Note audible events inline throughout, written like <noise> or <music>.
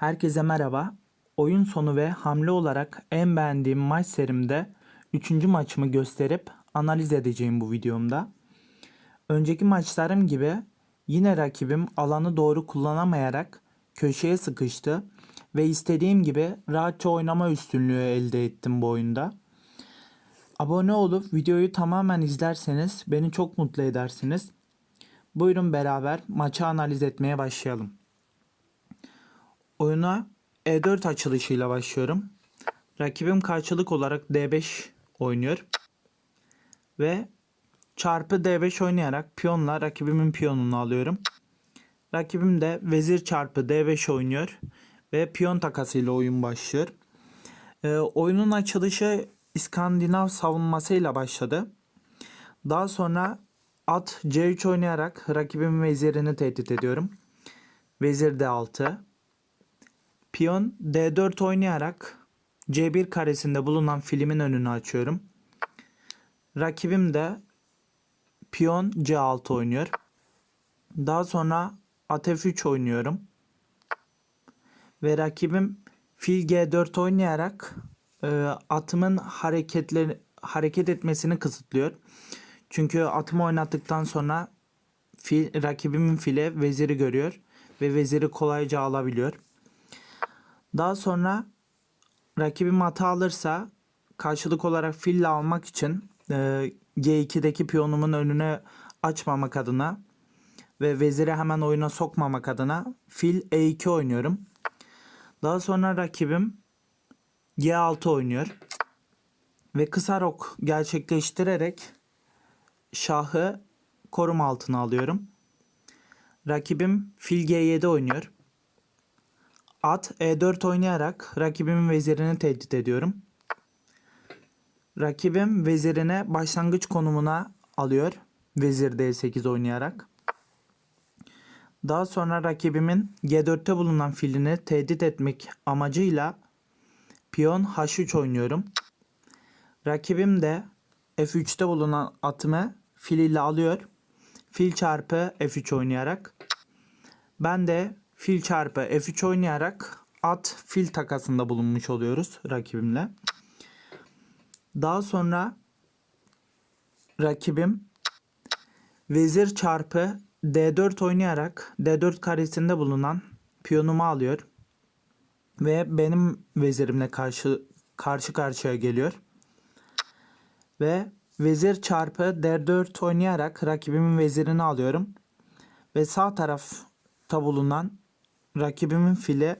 Herkese merhaba. Oyun sonu ve hamle olarak en beğendiğim maç serimde 3. maçımı gösterip analiz edeceğim bu videomda. Önceki maçlarım gibi yine rakibim alanı doğru kullanamayarak köşeye sıkıştı ve istediğim gibi rahatça oynama üstünlüğü elde ettim bu oyunda. Abone olup videoyu tamamen izlerseniz beni çok mutlu edersiniz. Buyurun beraber maçı analiz etmeye başlayalım. Oyuna E4 açılışıyla başlıyorum. Rakibim karşılık olarak D5 oynuyor. Ve çarpı D5 oynayarak piyonla rakibimin piyonunu alıyorum. Rakibim de vezir çarpı D5 oynuyor. Ve piyon takasıyla oyun başlıyor. Ee, oyunun açılışı İskandinav savunmasıyla başladı. Daha sonra at C3 oynayarak rakibimin vezirini tehdit ediyorum. Vezir D6. Piyon D4 oynayarak C1 karesinde bulunan filimin önünü açıyorum. Rakibim de piyon C6 oynuyor. Daha sonra at F3 oynuyorum. Ve rakibim fil G4 oynayarak e, atımın hareketleri hareket etmesini kısıtlıyor. Çünkü atımı oynattıktan sonra fil, rakibimin file veziri görüyor ve veziri kolayca alabiliyor. Daha sonra rakibim hata alırsa karşılık olarak fille almak için e, G2'deki piyonumun önüne açmamak adına ve veziri hemen oyuna sokmamak adına fil E2 oynuyorum. Daha sonra rakibim G6 oynuyor. Ve kısa rok gerçekleştirerek şahı koruma altına alıyorum. Rakibim fil G7 oynuyor. At E4 oynayarak rakibimin vezirini tehdit ediyorum. Rakibim vezirine başlangıç konumuna alıyor. Vezir D8 oynayarak. Daha sonra rakibimin G4'te bulunan filini tehdit etmek amacıyla piyon H3 oynuyorum. Rakibim de F3'te bulunan atımı fil ile alıyor. Fil çarpı F3 oynayarak. Ben de fil çarpı F3 oynayarak at fil takasında bulunmuş oluyoruz rakibimle. Daha sonra rakibim vezir çarpı D4 oynayarak D4 karesinde bulunan piyonumu alıyor. Ve benim vezirimle karşı karşı karşıya geliyor. Ve vezir çarpı D4 oynayarak rakibimin vezirini alıyorum. Ve sağ tarafta bulunan rakibimin fili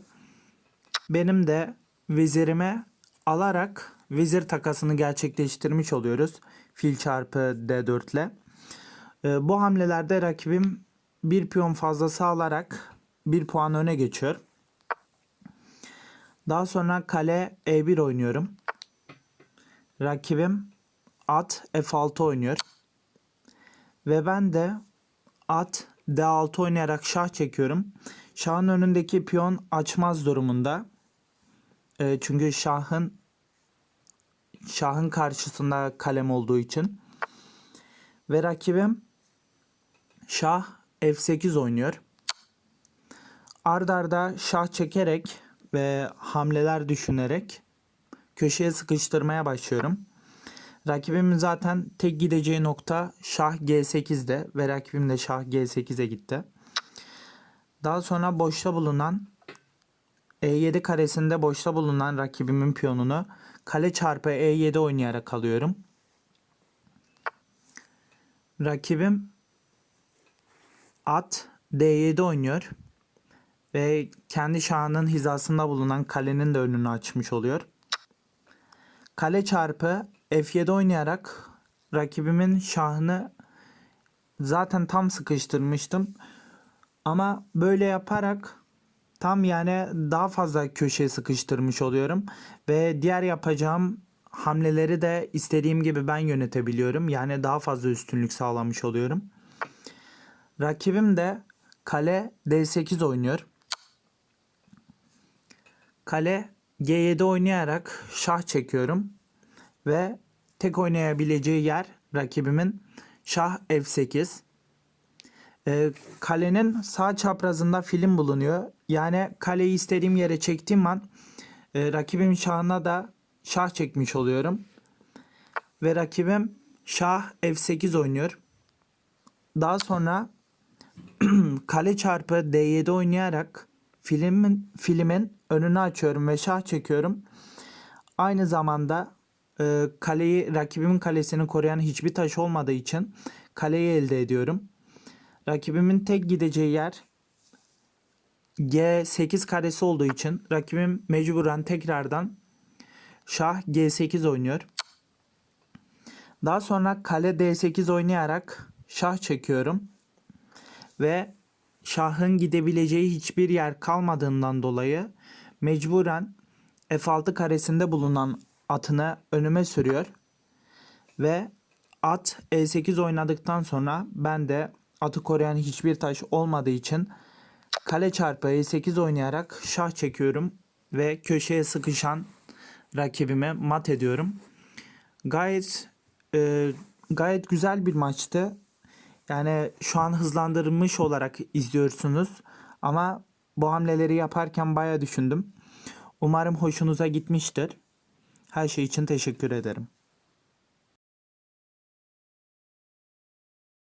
benim de vezirime alarak vezir takasını gerçekleştirmiş oluyoruz. Fil çarpı D4 ile. Ee, bu hamlelerde rakibim bir piyon fazlası alarak bir puan öne geçiyor. Daha sonra kale E1 oynuyorum. Rakibim at F6 oynuyor. Ve ben de at D6 oynayarak şah çekiyorum. Şahın önündeki piyon açmaz durumunda. E, çünkü şahın şahın karşısında kalem olduğu için. Ve rakibim şah F8 oynuyor. Ard arda şah çekerek ve hamleler düşünerek köşeye sıkıştırmaya başlıyorum. Rakibimin zaten tek gideceği nokta şah G8'de ve rakibim de şah G8'e gitti. Daha sonra boşta bulunan E7 karesinde boşta bulunan rakibimin piyonunu kale çarpı E7 oynayarak alıyorum. Rakibim at D7 oynuyor ve kendi şahının hizasında bulunan kalenin de önünü açmış oluyor. Kale çarpı F7 oynayarak rakibimin şahını zaten tam sıkıştırmıştım. Ama böyle yaparak tam yani daha fazla köşeye sıkıştırmış oluyorum. Ve diğer yapacağım hamleleri de istediğim gibi ben yönetebiliyorum. Yani daha fazla üstünlük sağlamış oluyorum. Rakibim de kale D8 oynuyor. Kale G7 oynayarak şah çekiyorum. Ve tek oynayabileceği yer rakibimin şah F8. Ee, kalenin sağ çaprazında film bulunuyor. Yani kaleyi istediğim yere çektiğim an e, rakibim şahına da şah çekmiş oluyorum. Ve rakibim şah f8 oynuyor. Daha sonra <clears throat> kale çarpı d7 oynayarak filmin filmin önünü açıyorum ve şah çekiyorum. Aynı zamanda e, kaleyi rakibimin kalesini koruyan hiçbir taş olmadığı için kaleyi elde ediyorum. Rakibimin tek gideceği yer G8 karesi olduğu için rakibim mecburen tekrardan şah G8 oynuyor. Daha sonra kale D8 oynayarak şah çekiyorum. Ve şahın gidebileceği hiçbir yer kalmadığından dolayı mecburen F6 karesinde bulunan atını önüme sürüyor. Ve at E8 oynadıktan sonra ben de atı koruyan hiçbir taş olmadığı için kale çarpı E8 oynayarak şah çekiyorum ve köşeye sıkışan rakibime mat ediyorum. Gayet e, gayet güzel bir maçtı. Yani şu an hızlandırılmış olarak izliyorsunuz ama bu hamleleri yaparken baya düşündüm. Umarım hoşunuza gitmiştir. Her şey için teşekkür ederim.